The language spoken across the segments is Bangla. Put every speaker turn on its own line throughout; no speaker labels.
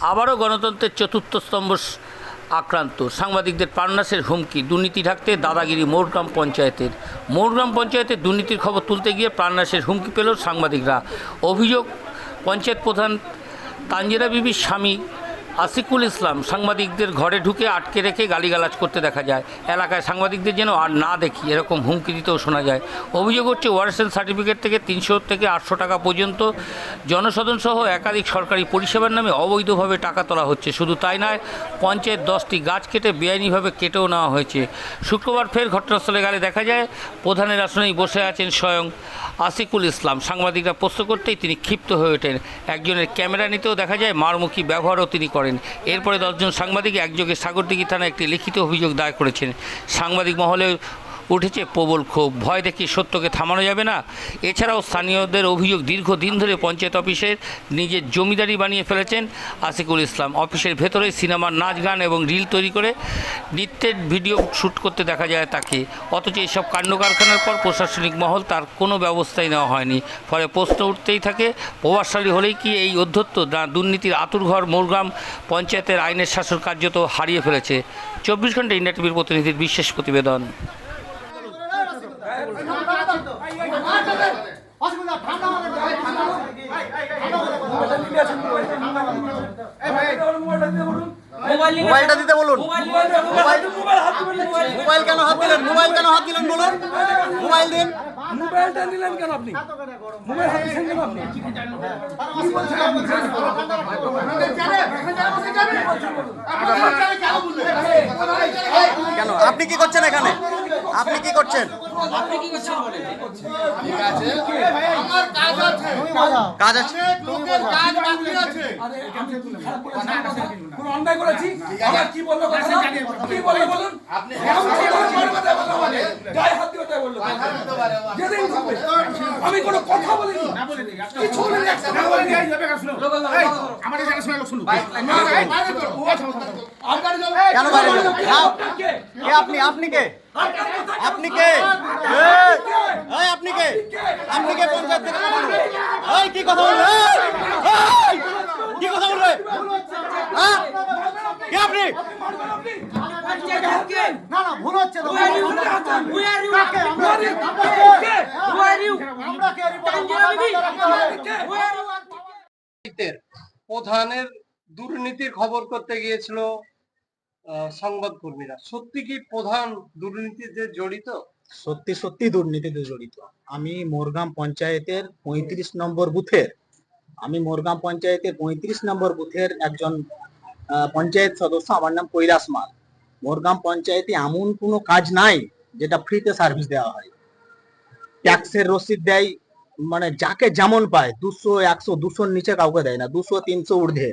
আবারও গণতন্ত্রের চতুর্থ স্তম্ভ আক্রান্ত। সাংবাদিকদের প্রাণনাশের হুমকি, দুর্নীতি ঢাকতে দাদাগিরি মোরগ্রাম পঞ্চায়েতের। মোরগ্রাম পঞ্চায়েতের দুর্নীতির খবর তুলতে গিয়ে প্রাণনাশের হুমকি পেল সাংবাদিকরা। অভিযোগ, পঞ্চায়েত প্রধান তাঞ্জিরা বিবির স্বামী আসিকুল ইসলাম সাংবাদিকদের ঘরে ঢুকে আটকে রেখে গালিগালাজ করতে দেখা যায়। এলাকায় সাংবাদিকদের যেন আর না দেখি, এরকম হুমকি দিতেও শোনা যায়। অভিযোগ হচ্ছে, ওয়ারেসেল সার্টিফিকেট থেকে তিনশো থেকে আটশো টাকা পর্যন্ত জনসাধারণ সহ একাধিক সরকারি পরিষেবার নামে অবৈধভাবে টাকা তোলা হচ্ছে। শুধু তাই নয়, পঞ্চায়েত দশটি গাছ কেটে বেআইনিভাবে কেটেও নেওয়া হয়েছে। শুক্রবার ফের ঘটনাস্থলে গেলে দেখা যায়, প্রধানের আসনেই বসে আছেন স্বয়ং আসিকুল ইসলাম। সাংবাদিকরা প্রশ্ন করতেই তিনি ক্ষিপ্ত হয়ে ওঠেন। একজনের ক্যামেরা নিতেও দেখা যায়, মারমুখী ব্যবহারও তিনি করেন। এরপরে দশজন সাংবাদিক একযোগে সাগরদিঘি থানায় একটি লিখিত অভিযোগ দায়ের করেছেন। সাংবাদিক মহলে উঠেছে প্রবল ক্ষোভ। ভয় দেখি সত্যকে থামানো যাবে না। এছাড়াও স্থানীয়দের অভিযোগ দীর্ঘদিন ধরে পঞ্চায়েত অফিসের নিজের জমিদারি বানিয়ে ফেলেছেন আসিকুল ইসলাম। অফিসের ভেতরে সিনেমার নাচ, গান এবং রিল তৈরি করে নৃত্যের ভিডিও শ্যুট করতে দেখা যায় তাকে। অথচ এইসব কাণ্ড কারখানার পর প্রশাসনিক মহল তার কোনো ব্যবস্থাই নেওয়া হয়নি। ফলে প্রশ্ন উঠতেই থাকে, প্রভাবশালী হলেই কি এই অধ্যত্ত দুর্নীতির আতুরঘর মোরগ্রাম পঞ্চায়েতের আইনের শাসন কার্যত হারিয়ে ফেলেছে? চব্বিশ ঘণ্টা ইন্ডিয়া টিভির প্রতিনিধির বিশেষ প্রতিবেদন।
মোবাইলটা দিতে বলুন। মোবাইল মোবাইল কেন হাত দিলেন? মোবাইল কেন হাত দিলেন বলুন? মোবাইল দিন।
মোবাইলটা নিলেন কেন আপনি? মোবাইল হাতে ছেড়ে কেন আপনি।
কেন? আপনি কি করছেন এখানে? আপনি কি করছেন কাজ আছে।
আমি কোনো কথা বলিনি।
কেন আপনি আপনি কে? আপনি কে? আপনি কে? আপনি কে পঞ্চায়েত থেকে কথা বলবে এই কি কথা বলবে কি কথা বলবে হ্যাঁ? কে আপনি?
না না ভুল হচ্ছে তো।
প্রধানের দুর্নীতির খবর করতে গিয়েছিল সংবাদকর্মীরা সত্যি কি প্রধান দুর্নীতিতে জড়িত?
সত্যি সত্যি দুর্নীতিতে জড়িত। আমি মোরগাম পঞ্চায়েতের পঁয়ত্রিশ নম্বর বুথের, আমি মোরগাম পঞ্চায়েতের পঁয়ত্রিশ নম্বর বুথের একজন পঞ্চায়েত সদস্য, আমার নাম কৈলাস মাল। মোরগাম পঞ্চায়েতে এমন কোনো কাজ নাই যেটা ফ্রিতে সার্ভিস দেওয়া হয়। ট্যাক্সের রসিদ দেয় মানে যাকে যেমন পায়, দুশো, একশো, দুশোর নিচে কাউকে দেয় না, দুশো, তিনশো ঊর্ধ্বে,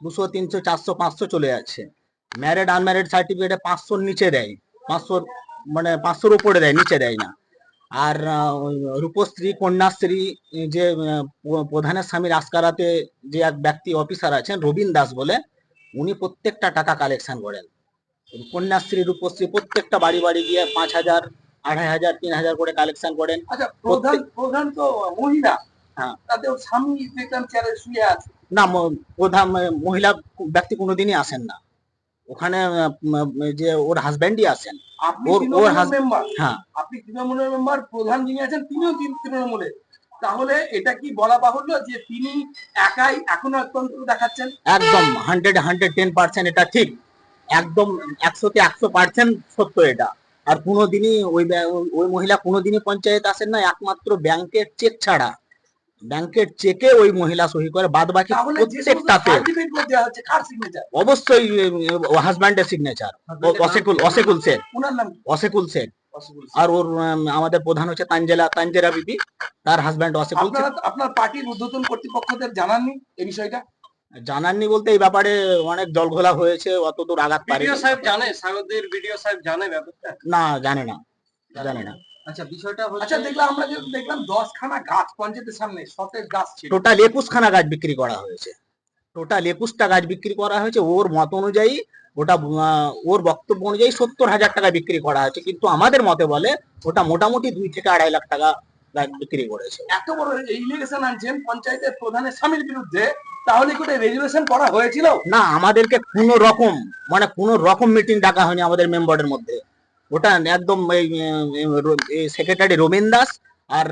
দুশো, তিনশো, চারশো, পাঁচশো চলে যাচ্ছে। ম্যারিড আনম্যারিড সার্টিফিকেটে পাঁচশোর নিচে দেয়। পাঁচশোর মানে পাঁচশোর উপরে দেয় নিচে দেয় না। আর রূপশ্রী কন্যাশ্রী যে প্রধানের স্বামীর আসকারাতে যে এক ব্যক্তি অফিসার আছেন রবীন দাস বলে উনি প্রত্যেকটা টাকা কালেকশন করেন। কন্যাশ্রী রূপশ্রী প্রত্যেকটা বাড়ি বাড়ি গিয়ে পাঁচ হাজার আড়াই হাজার তিন হাজার করে কালেকশন করেন।
আচ্ছা প্রধান প্রধান তো মহিলা।
হ্যাঁ।
তাতে স্বামী দেখলাম চেয়ারে শুয়ে আছে।
না প্রধান মহিলা ব্যক্তি কোনোদিনই আসেন না। ওখানে যে ওর হাজব্যান্ডই
আপনি
ওর- হ্যাঁ।
আপনি তৃণমূলের মেম্বার প্রধান যিনি আছেন তিনিও তৃণ- তৃণমূলের তাহলে এটা কি বলা বাহুল্য যে তিনি একাই এখনও অত্যন্ত দেখাচ্ছেন?
একদম হান্ড্রেড হান্ড্রেড টেন পার্সেন্ট এটা ঠিক। একদম একশোতে একশো পার্সেন্ট সত্য এটা। আর কোনোদিনই ওই- ওই মহিলা কোনোদিনই পঞ্চায়েত আসেন না একমাত্র ব্যাংকের চেক ছাড়া। ব্যাংকের চেকে ওই মহিলা সহি করে বাদ বাকি প্রত্যেকটাতে। অবশ্যই হাজব্যান্ডের সিগনেচার অসেকুল অসেকুল
ওনার
অসেকুল শেখ আর ওর আমাদের প্রধান হচ্ছে তাঞ্জেলা তাঞ্জেরা বিবি তার হাজব্যান্ড অসেকুল
আপনার পার্টির ঊর্ধ্বতন কর্তৃপক্ষদের জানাননি এই বিষয়টা?
জানাননি বলতে এই ব্যাপারে অনেক জলঘোলা হয়েছে অতদূর আঘাত পারে
সাহেব জানে সাগরদের বিডিও সাহেব জানে ব্যাপারটা?
না জানে না। জানে না।
আচ্ছা বিষয়টা আচ্ছা দেখলাম আমরা যে দেখলাম দশখানা গাছ পঞ্চায়েতের সামনে শতের গাছ ছিল।
টোটাল একুশখানা গাছ বিক্রি করা হয়েছে। টোটাল একুশটা গাছ বিক্রি করা হয়েছে। ওর মত অনুযায়ী ওটা ওর বক্তব্য অনুযায়ী সত্তর হাজার টাকা বিক্রি করা হয়েছে। কিন্তু আমাদের মতে বলে ওটা মোটামুটি দুই থেকে আড়াই লাখ টাকা গাছ বিক্রি করেছে।
এত বড় ইলিগেশন আনছেন পঞ্চায়েতের প্রধানের স্বামীর বিরুদ্ধে তাহলে কি ওটা রেজুলেশন করা হয়েছিল?
না আমাদেরকে কোনো রকম মানে কোনো রকম মিটিং ডাকা হয়নি আমাদের মেম্বারের মধ্যে। ওটা একদম সেক্রেটারি রবীন দাস আর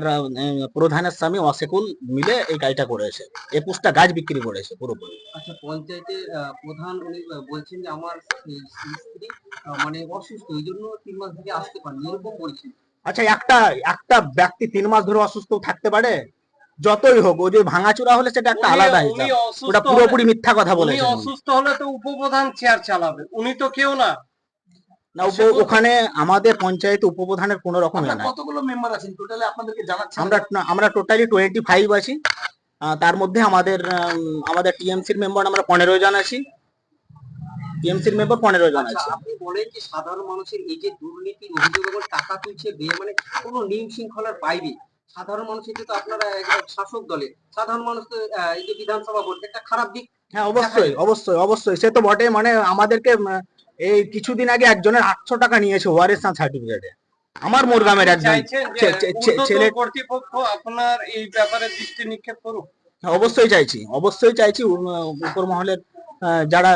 প্রধানের স্বামী অসেকুল মিলে এই কাজটা করেছে। একুশটা গাছ বিক্রি করেছে পুরোপুরি।
আচ্ছা পঞ্চায়েতের প্রধান উনি বলছেন যে আমার স্ত্রী মানে অসুস্থ এই জন্য তিন মাস থেকে আসতে পারেনি এরকম বলছেন
আচ্ছা একটা একটা ব্যক্তি তিন মাস ধরে অসুস্থ থাকতে পারে? যতই হোক ও যে ভাঙাচোরা হলে সেটা একটা আলাদা হিসাব। ওটা পুরোপুরি মিথ্যা কথা বলেছেন উনি।
অসুস্থ হলে তো উপপ্রধান চেয়ার চালাবে। উনি তো কেউ না।
না ওখানে আমাদের পঞ্চায়েত উপপ্রধানের কোনো রকম
আপনার কতগুলো মেম্বার আছেন? টোটালি আপনাদেরকে জানাচ্ছেন?
আমরা আমরা টোটালি টোয়েন্টি ফাইভ আছি তার মধ্যে আমাদের আমাদের টিএমসির মেম্বার আমরা পনেরো জন আছি। টিএমসির মেম্বার পনেরো জন
আচ্ছা
আছে।
আপনি বলেন যে সাধারণ মানুষের এই যে দুর্নীতির অভিযোগ এবং টাকা তুলছে বে মানে কোনো নিয়ম শৃঙ্খলার বাইরে। সাধারণ মানুষের তো আপনারা শাসক দলে সাধারণ মানুষ তো এই যে বিধানসভা ভোট একটা খারাপ দিক।
হ্যাঁ অবশ্যই অবশ্যই অবশ্যই। সে তো বটে মানে আমাদেরকে এই কিছুদিন আগে একজনের আটশো টাকা নিয়েছে ওয়ারেস সার্টিফিকেটে। আমার মোরগ্রামের একজন ছেলে
কর্তৃপক্ষ আপনার এই ব্যাপারে দৃষ্টি নিক্ষেপ করুক।
হ্যাঁ, অবশ্যই চাইছি অবশ্যই চাইছি উপর মহলের যারা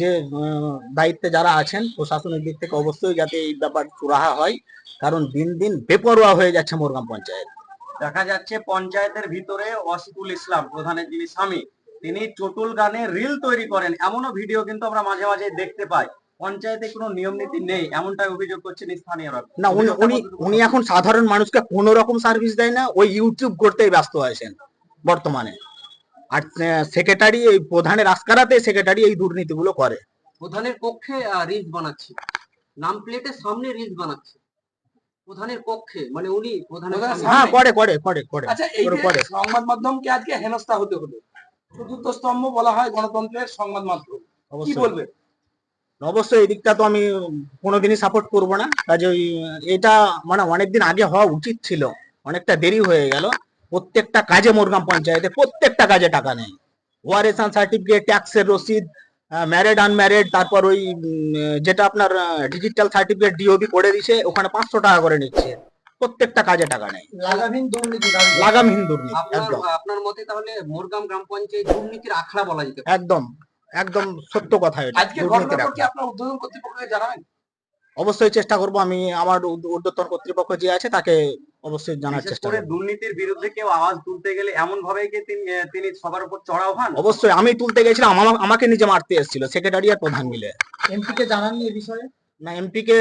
যে দায়িত্বে যারা আছেন প্রশাসনের দিক থেকে অবশ্যই যাতে এই ব্যাপার চুরাহা হয় কারণ দিন দিন বেপরোয়া হয়ে যাচ্ছে মোরগাম পঞ্চায়েত।
দেখা যাচ্ছে পঞ্চায়েতের ভিতরে ওয়াসিকুল ইসলাম প্রধানের যিনি স্বামী তিনি চটুল গানে রিল তৈরি করেন। এমনও ভিডিও কিন্তু আমরা মাঝে মাঝে দেখতে পাই। পঞ্চায়েতে কোনো নিয়ম নীতি নেই এমনটাই অভিযোগ করছেন স্থানীয়রা।
না উনি উনি উনি এখন সাধারণ মানুষকে কোনো রকম সার্ভিস দেয় না ওই ইউটিউব করতেই ব্যস্ত আছেন বর্তমানে। আর সেক্রেটারি এই প্রধানের আস্কারাতে সেক্রেটারি এই দুর্নীতিগুলো করে।
প্রধানের কক্ষে রিলস বানাচ্ছে। নাম প্লেটের সামনে রিলস বানাচ্ছে। প্রধানের কক্ষে মানে উনি প্রধানের
প্রধানের
হ্যাঁ করে করে করে করে।
আচ্ছা এই যে সংবাদ মাধ্যমকে আজকে হেনস্থা হতে হলো। চতুর্থ স্তম্ভ বলা হয় গণতন্ত্রের সংবাদ মাধ্যম। কি বলবে?
অবশ্যই এই দিকটা তো আমি কোনোদিনই সাপোর্ট করব না। কাজে ওই এটা মানে অনেকদিন আগে হওয়া উচিত ছিল। অনেকটা দেরি হয়ে গেল। প্রত্যেকটা কাজে মোরগাম পঞ্চায়েতে প্রত্যেকটা কাজে টাকা নেই। ওয়ারেসান সার্টিফিকেট ট্যাক্সের রসিদ ম্যারেড আনম্যারেড তারপর ওই যেটা আপনার ডিজিটাল সার্টিফিকেট ডিওবি করে দিছে ওখানে পাঁচশো টাকা করে নিচ্ছে। প্রত্যেকটা কাজে টাকা নেই
লাগামহীন দুর্নীতি
লাগামহীন দুর্নীতি
আপনার
একদম।
আপনার মতে তাহলে মোরগাম গ্রাম পঞ্চায়েত দুর্নীতির আখড়া বলা যেতে
একদম একদম সত্য কথা এটা
আজকে কি আপনার উদ্বোধন কর্তৃপক্ষকে জানাবেন?
অবশ্যই চেষ্টা করব আমি আমার ঊর্ধ্ব- ঊর্ধ্বতন কর্তৃপক্ষ যে আছে তাকে অবশ্যই জানার চেষ্টা
করে
করব।
দুর্নীতির বিরুদ্ধে কেউ আওয়াজ তুলতে গেলে এমন ভাবে কি তিনি তিনি সবার উপর চড়াও হন
অবশ্যই আমি তুলতে গেছিলাম আমাকে নিজে মারতে এসেছিল সেক্রেটারি আর প্রধান মিলে।
এমপি কে জানাননি এই বিষয়ে?
না এমপি কে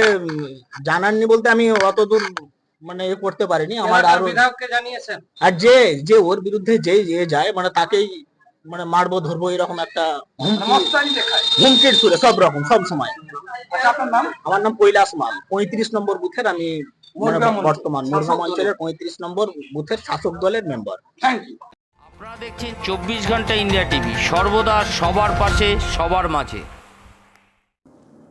জানাননি বলতে আমি অত দূর মানে এ করতে পারেনি আমার আরও
বিধায়ককে জানিয়েছেন।
আর যে যে ওর বিরুদ্ধে যে যে যায় মানে তাকেই মানে মারবো ধরবো এরকম একটা হুমকির সুরে সব রকম সব সময়।
আচ্ছা আপনার নাম?
আমার নাম কৈলাস মাল। পঁয়ত্রিশ নম্বর বুথের আমি মানে বর্তমান মোরগাম অঞ্চলের পঁয়ত্রিশ নম্বর বুথের শাসক দলের মেম্বার
থ্যাংক ইউ
আপনারা দেখছেন চব্বিশ ঘণ্টা ইন্ডিয়া টিভি সর্বদা সবার পাশে সবার মাঝে।